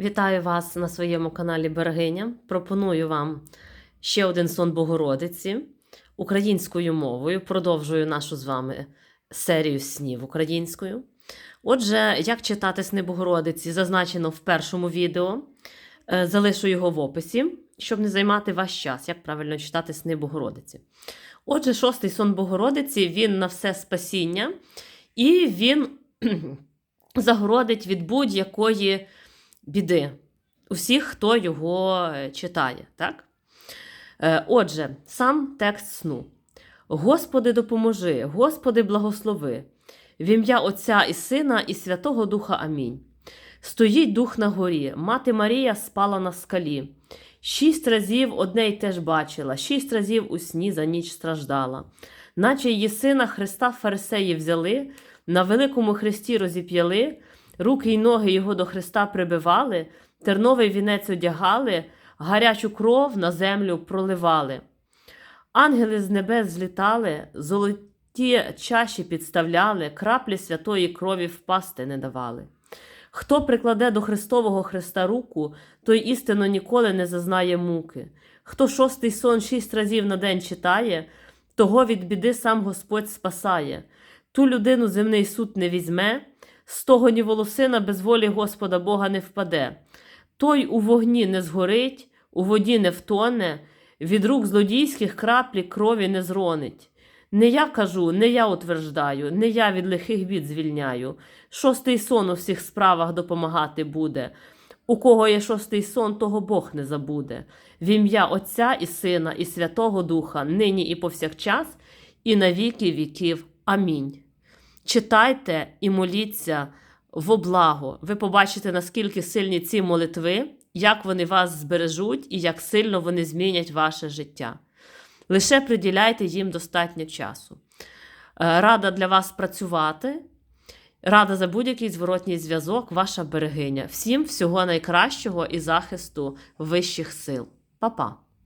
Вітаю вас на своєму каналі Берегиня. Пропоную вам ще один сон Богородиці українською мовою. Продовжую нашу з вами серію снів українською. Отже, як читати сни Богородиці, зазначено в першому відео. Е, Залишу його в описі, щоб не займати ваш час, як правильно читати сни Богородиці. Отже, шостий сон Богородиці він на все спасіння, і він загородить від будь-якої біди усіх, хто його е, читає. Так? Е, Отже, сам текст сну. Господи, допоможи, Господи, благослови, в ім'я Отця і Сина, і Святого Духа Амінь. Стоїть дух на горі, мати Марія спала на скалі. Шість разів одне й те ж бачила, шість разів у сні за ніч страждала. Наче її сина Христа фарисеї взяли, на великому хресті розіп'яли, руки й ноги його до Христа прибивали, терновий вінець одягали, гарячу кров на землю проливали. Ангели з небес злітали, золоті чаші підставляли, краплі святої крові впасти не давали. Хто прикладе до Христового Христа руку, той істинно ніколи не зазнає муки. Хто шостий сон шість разів на день читає, того від біди сам Господь спасає. Ту людину земний суд не візьме, з того ні волосина без волі Господа Бога не впаде. Той у вогні не згорить, у воді не втоне, від рук злодійських краплі крові не зронить. Не я кажу, не я утверждаю, не я від лихих бід звільняю. Шостий сон у всіх справах допомагати буде. У кого є шостий сон, того Бог не забуде. В ім'я Отця і Сина, і Святого Духа, нині і повсякчас, і на віки віків. Амінь. Читайте і моліться во благо. Ви побачите, наскільки сильні ці молитви, як вони вас збережуть і як сильно вони змінять ваше життя. Лише приділяйте їм достатньо часу. Е, Рада для вас працювати. Рада за будь-який зворотній зв'язок, ваша берегиня. Всім всього найкращого і захисту вищих сил. Па-па!